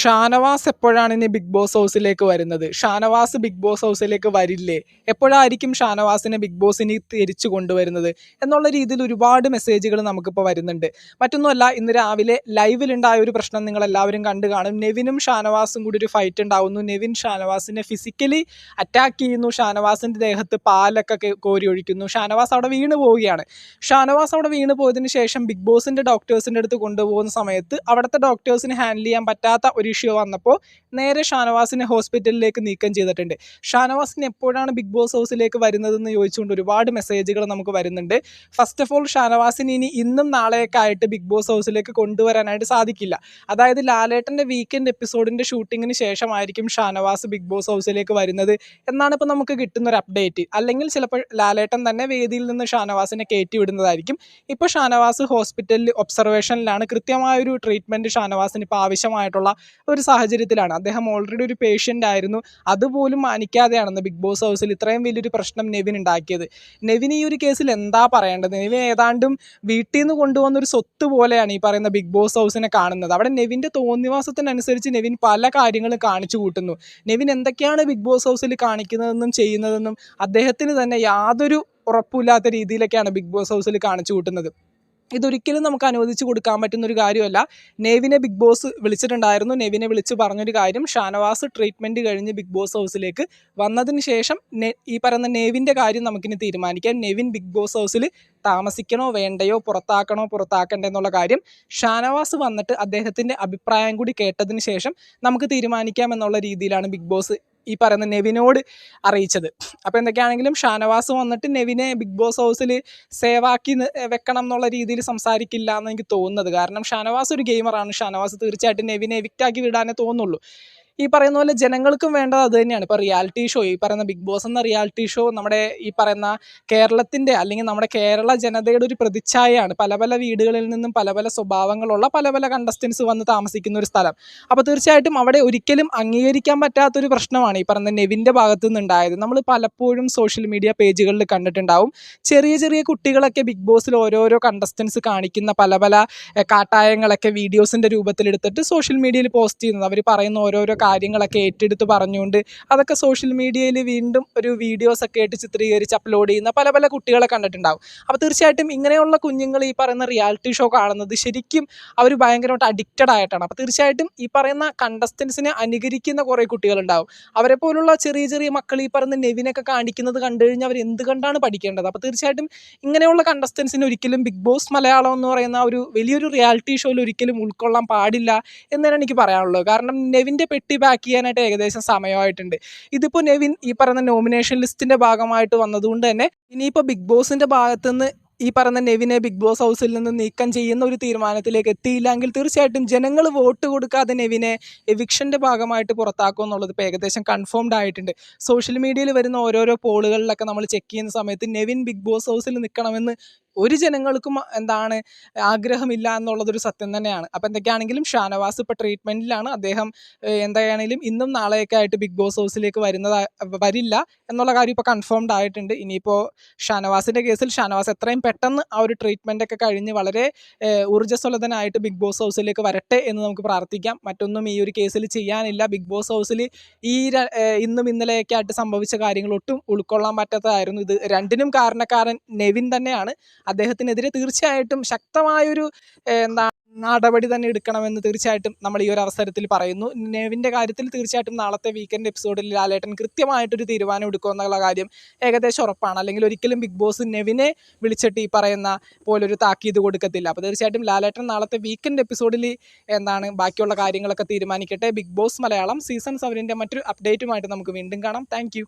ഷാനവാസ് എപ്പോഴാണ് ഇനി big Boss ഹൗസിലേക്ക് വരുന്നത്? ഷാനവാസ് ബിഗ് ബോസ് ഹൗസിലേക്ക് വരില്ലേ? എപ്പോഴായിരിക്കും ഷാനവാസിനെ ബിഗ് ബോസിന് തിരിച്ചു കൊണ്ടുവരുന്നത്? എന്നുള്ള രീതിയിൽ ഒരുപാട് മെസ്സേജുകൾ നമുക്കിപ്പോൾ വരുന്നുണ്ട്. മറ്റൊന്നുമല്ല ഇന്ന് രാവിലെ ലൈവിലുണ്ടായ ഒരു പ്രശ്നം നിങ്ങൾ എല്ലാവരും കണ്ടു കാണും. നെവിനും ഷാനവാസും കൂടി ഒരു ഫൈറ്റ് ഉണ്ടാവുന്നു. നെവിൻ ഷാനവാസിനെ ഫിസിക്കലി അറ്റാക്ക് ചെയ്യുന്നു. ഷാനവാസിന്റെ ദേഹത്ത് പാലൊക്കെ കോരി ഒഴിക്കുന്നു. ഷാനവാസ് അവിടെ വീണ് പോവുകയാണ്. ഷാനവാസ് അവിടെ വീണ് പോയതിന് ശേഷം ബിഗ് ബോസിന്റെ ഡോക്ടേഴ്സിന്റെ അടുത്ത് കൊണ്ടുപോകുന്ന സമയത്ത് അവിടുത്തെ ഡോക്ടേഴ്സിന് ഹാൻഡിൽ ചെയ്യാൻ പറ്റാത്ത ഒരു ഇഷ്യൂ വന്നപ്പോൾ നേരെ ഷാനവാസിനെ ഹോസ്പിറ്റലിലേക്ക് നീക്കം ചെയ്തിട്ടുണ്ട്. ഷാനവാസിന് എപ്പോഴാണ് ബിഗ് ബോസ് ഹൗസിലേക്ക് വരുന്നതെന്ന് ചോദിച്ചുകൊണ്ട് ഒരുപാട് മെസ്സേജുകൾ നമുക്ക് വരുന്നുണ്ട്. ഫസ്റ്റ് ഓഫ് ഓൾ ഷാനവാസിന് ഇനി ഇന്നും നാളെയൊക്കെ ആയിട്ട് ബിഗ് ബോസ് ഹൗസിലേക്ക് കൊണ്ടുവരാനായിട്ട് സാധിക്കില്ല. അതായത് ലാലേട്ടന്റെ വീക്കെൻഡ് എപ്പിസോഡിന്റെ ഷൂട്ടിങ്ങിന് ശേഷമായിരിക്കും ഷാനവാസ് ബിഗ് ബോസ് ഹൗസിലേക്ക് വരുന്നത് എന്നാണ് ഇപ്പോൾ നമുക്ക് കിട്ടുന്ന ഒരു അപ്ഡേറ്റ് അല്ലെങ്കിൽ ചിലപ്പോൾ ലാലേട്ടൻ തന്നെ വേദിയിൽ നിന്ന് ഷാനവാസിനെ കയറ്റി വിടുന്നതായിരിക്കും ഇപ്പോൾ ഷാനവാസ് ഹോസ്പിറ്റലിൽ ഒബ്സർവേഷനിലാണ് കൃത്യമായൊരു ട്രീറ്റ്മെന്റ് ഷാനവാസിന് ഇപ്പോൾ ആവശ്യമായിട്ടുള്ള ഒരു സാഹചര്യത്തിലാണ്. അദ്ദേഹം ഓൾറെഡി ഒരു പേഷ്യന്റ് ആയിരുന്നു. അതുപോലും മാനിക്കാതെയാണെന്ന് ബിഗ് ബോസ് ഹൗസിൽ ഇത്രയും വലിയൊരു പ്രശ്നം നെവിൻ ഉണ്ടാക്കിയത്. നെവിൻ ഈ ഒരു കേസിൽ എന്താ പറയേണ്ടത്? നെവിൻ ഏതാണ്ടും വീട്ടിൽ നിന്ന് കൊണ്ടുവന്ന ഒരു സ്വത്ത് പോലെയാണ് ഈ പറയുന്ന ബിഗ് ബോസ് ഹൗസിനെ കാണുന്നത്. അവിടെ നെവിന്റെ തോന്നിവാസത്തിനനുസരിച്ച് നെവിൻ പല കാര്യങ്ങളും കാണിച്ചു കൂട്ടുന്നു. നെവിൻ എന്തൊക്കെയാണ് ബിഗ് ബോസ് ഹൗസിൽ കാണിക്കുന്നതെന്നും ചെയ്യുന്നതെന്നും അദ്ദേഹത്തിന് തന്നെ യാതൊരു ഉറപ്പില്ലാത്ത രീതിയിലൊക്കെയാണ് ബിഗ് ബോസ് ഹൗസിൽ കാണിച്ചു കൂട്ടുന്നത്. ഇതൊരിക്കലും നമുക്ക് അനുവദിച്ചു കൊടുക്കാൻ പറ്റുന്ന ഒരു കാര്യമല്ല. നെവിനെ ബിഗ് ബോസ് വിളിച്ചിട്ടുണ്ടായിരുന്നു. നെവിനെ വിളിച്ച് പറഞ്ഞൊരു കാര്യം ഷാനവാസ് ട്രീറ്റ്മെന്റ് കഴിഞ്ഞ് ബിഗ് ബോസ് ഹൗസിലേക്ക് വന്നതിന് ശേഷം ഈ പറയുന്ന നെവിന്റെ കാര്യം നമുക്കിനി തീരുമാനിക്കാം. നെവിൻ ബിഗ് ബോസ് ഹൗസിൽ താമസിക്കണോ വേണ്ടയോ പുറത്താക്കണോ പുറത്താക്കണ്ടേ എന്നുള്ള കാര്യം ഷാനവാസ് വന്നിട്ട് അദ്ദേഹത്തിന്റെ അഭിപ്രായം കൂടി കേട്ടതിന് ശേഷം നമുക്ക് തീരുമാനിക്കാം എന്നുള്ള രീതിയിലാണ് ബിഗ് ബോസ് ഈ പറയുന്ന നെവിനോട് അറിയിച്ചത്. അപ്പോൾ എന്തൊക്കെയാണെങ്കിലും ഷാനവാസ് വന്നിട്ട് നെവിനെ ബിഗ് ബോസ് ഹൗസിൽ സേവാക്കി വെക്കണം എന്നുള്ള രീതിയിൽ സംസാരിക്കില്ല എന്ന് എനിക്ക് തോന്നുന്നത്. കാരണം ഷാനവാസ് ഒരു ഗെയിമറാണ് ഷാനവാസ് തീർച്ചയായിട്ടും നെവിനെ എവിക്റ്റാക്കി വിടാനേ തോന്നുള്ളൂ. ഈ പറയുന്ന പോലെ ജനങ്ങൾക്കും വേണ്ടത് അത് തന്നെയാണ്. ഇപ്പോൾ റിയാലിറ്റി ഷോ ഈ പറയുന്ന ബിഗ് ബോസ് എന്ന റിയാലിറ്റി ഷോ നമ്മുടെ ഈ പറയുന്ന കേരളത്തിന്റെ അല്ലെങ്കിൽ നമ്മുടെ കേരള ജനതയുടെ ഒരു പ്രതിച്ഛായയാണ്. പല പല വീടുകളിൽ നിന്നും പല പല സ്വഭാവങ്ങളുള്ള പല പല കണ്ടസ്റ്റൻസ് വന്ന് താമസിക്കുന്ന ഒരു സ്ഥലം. അപ്പോൾ തീർച്ചയായിട്ടും അവിടെ ഒരിക്കലും അംഗീകരിക്കാൻ പറ്റാത്തൊരു പ്രശ്നമാണ് ഈ പറയുന്ന നെവിന്റെ ഭാഗത്തു നിന്നുണ്ടായത്. നമ്മൾ പലപ്പോഴും സോഷ്യൽ മീഡിയ പേജുകളിൽ കണ്ടിട്ടുണ്ടാവും. ചെറിയ ചെറിയ കുട്ടികളൊക്കെ ബിഗ് ബോസിൽ ഓരോരോ കണ്ടസ്റ്റൻസ് കാണിക്കുന്ന പല പല കാട്ടായങ്ങളൊക്കെ വീഡിയോസിന്റെ രൂപത്തിലെടുത്തിട്ട് സോഷ്യൽ മീഡിയയിൽ പോസ്റ്റ് ചെയ്യുന്നത്. അവർ പറയുന്ന ഓരോരോ കാര്യങ്ങളൊക്കെ ഏറ്റെടുത്ത് പറഞ്ഞുകൊണ്ട് അതൊക്കെ സോഷ്യൽ മീഡിയയിൽ വീണ്ടും ഒരു വീഡിയോസ് ഒക്കെ ആയിട്ട് ചിത്രീകരിച്ച് അപ്ലോഡ് ചെയ്യുന്ന പല പല കുട്ടികളെ കണ്ടിട്ടുണ്ടാവും. അപ്പോൾ തീർച്ചയായിട്ടും ഇങ്ങനെയുള്ള കുഞ്ഞുങ്ങൾ ഈ പറയുന്ന റിയാലിറ്റി ഷോ കാണുന്നത് ശരിക്കും അവർ ഭയങ്കരമായിട്ട് അഡിക്റ്റഡ് ആയിട്ടാണ്. അപ്പോൾ തീർച്ചയായിട്ടും ഈ പറയുന്ന കണ്ടസ്റ്റൻസിനെ അനുകരിക്കുന്ന കുറേ കുട്ടികളുണ്ടാവും. അവരെ പോലുള്ള ചെറിയ ചെറിയ മക്കൾ ഈ പറയുന്ന നെവിനൊക്കെ കാണിക്കുന്നത് കണ്ടു കഴിഞ്ഞാൽ അവർ എന്ത് കണ്ടാണ് പഠിക്കേണ്ടത്? അപ്പോൾ തീർച്ചയായിട്ടും ഇങ്ങനെയുള്ള കണ്ടസ്റ്റൻസിന് ഒരിക്കലും ബിഗ് ബോസ് മലയാളം എന്ന് പറയുന്ന ഒരു വലിയൊരു റിയാലിറ്റി ഷോയിൽ ഒരിക്കലും ഉൾക്കൊള്ളാൻ പാടില്ല എന്നാണ് എനിക്ക് പറയാനുള്ളത്. കാരണം നെവിന്റെ പെട്ടി പാക്ക് ചെയ്യാനായിട്ട് ഏകദേശം സമയമായിട്ടുണ്ട്. ഇതിപ്പോൾ നെവിൻ ഈ പറയുന്ന നോമിനേഷൻ ലിസ്റ്റിന്റെ ഭാഗമായിട്ട് വന്നതുകൊണ്ട് തന്നെ ഇനിയിപ്പോൾ ബിഗ് ബോസിന്റെ ഭാഗത്തുനിന്ന് ഈ പറയുന്ന നെവിനെ ബിഗ് ബോസ് ഹൗസിൽ നിന്ന് നീക്കം ചെയ്യുന്ന ഒരു തീരുമാനത്തിലേക്ക് എത്തിയില്ലെങ്കിൽ തീർച്ചയായിട്ടും ജനങ്ങൾ വോട്ട് കൊടുക്കാതെ നെവിനെ എവിക്ഷന്റെ ഭാഗമായിട്ട് പുറത്താക്കും എന്നുള്ളത് ഇപ്പോൾ ഏകദേശം കൺഫേംഡ് ആയിട്ടുണ്ട്. സോഷ്യൽ മീഡിയയിൽ വരുന്ന ഓരോരോ പോളുകളിലൊക്കെ നമ്മൾ ചെക്ക് ചെയ്യുന്ന സമയത്ത് നെവിൻ ബിഗ് ബോസ് ഹൗസിൽ നിൽക്കണമെന്ന് ഒരു ജനങ്ങൾക്കും എന്താണ് ആഗ്രഹമില്ല എന്നുള്ളതൊരു സത്യം തന്നെയാണ്. അപ്പോൾ എന്തൊക്കെയാണെങ്കിലും ഷാനവാസ് ഇപ്പോൾ ട്രീറ്റ്മെന്റിലാണ് അദ്ദേഹം എന്തൊക്കെയാണെങ്കിലും ഇന്നും നാളെയൊക്കെ ആയിട്ട് ബിഗ് ബോസ് ഹൗസിലേക്ക് വരുന്നത് വരില്ല എന്നുള്ള കാര്യം ഇപ്പോൾ കൺഫേംഡ് ആയിട്ടുണ്ട്. ഇനിയിപ്പോൾ ഷാനവാസിന്റെ കേസിൽ ഷാനവാസ് എത്രയും പെട്ടെന്ന് ആ ഒരു ട്രീറ്റ്മെന്റൊക്കെ കഴിഞ്ഞ് വളരെ ഊർജസ്വലതനായിട്ട് ബിഗ് ബോസ് ഹൗസിലേക്ക് വരട്ടെ എന്ന് നമുക്ക് പ്രാർത്ഥിക്കാം. മറ്റൊന്നും ഈ ഒരു കേസിൽ ചെയ്യാനില്ല. ബിഗ് ബോസ് ഹൗസിൽ ഈ ഇന്നും ഇന്നലെയൊക്കെ ആയിട്ട് സംഭവിച്ച കാര്യങ്ങൾ ഒട്ടും ഉൾക്കൊള്ളാൻ പറ്റാത്തതായിരുന്നു. ഇത് രണ്ടിനും കാരണക്കാരൻ നെവിൻ തന്നെയാണ്. അദ്ദേഹത്തിനെതിരെ തീർച്ചയായിട്ടും ശക്തമായൊരു എന്താ നടപടി തന്നെ എടുക്കണമെന്ന് തീർച്ചയായിട്ടും നമ്മൾ ഈ ഒരു അവസരത്തിൽ പറയുന്നു. നെവിന്റെ കാര്യത്തിൽ തീർച്ചയായിട്ടും നാളത്തെ വീക്കെൻഡ് എപ്പിസോഡിൽ ലാലേട്ടൻ കൃത്യമായിട്ടൊരു തീരുമാനം എടുക്കുമെന്നുള്ള കാര്യം ഏകദേശം ഉറപ്പാണ്. അല്ലെങ്കിൽ ഒരിക്കലും ബിഗ് ബോസ് നെവിനെ വിളിച്ചിട്ട് ഈ പറയുന്ന പോലൊരു താക്കീത് കൊടുക്കത്തില്ല. അപ്പോൾ തീർച്ചയായിട്ടും ലാലേട്ടൻ നാളത്തെ വീക്കെൻഡ് എപ്പിസോഡിൽ എന്താണ് ബാക്കിയുള്ള കാര്യങ്ങളൊക്കെ തീരുമാനിക്കട്ടെ. ബിഗ് ബോസ് മലയാളം സീസൺ സെവനിന്റെ മറ്റൊരു അപ്ഡേറ്റുമായിട്ട് നമുക്ക് വീണ്ടും കാണാം. താങ്ക്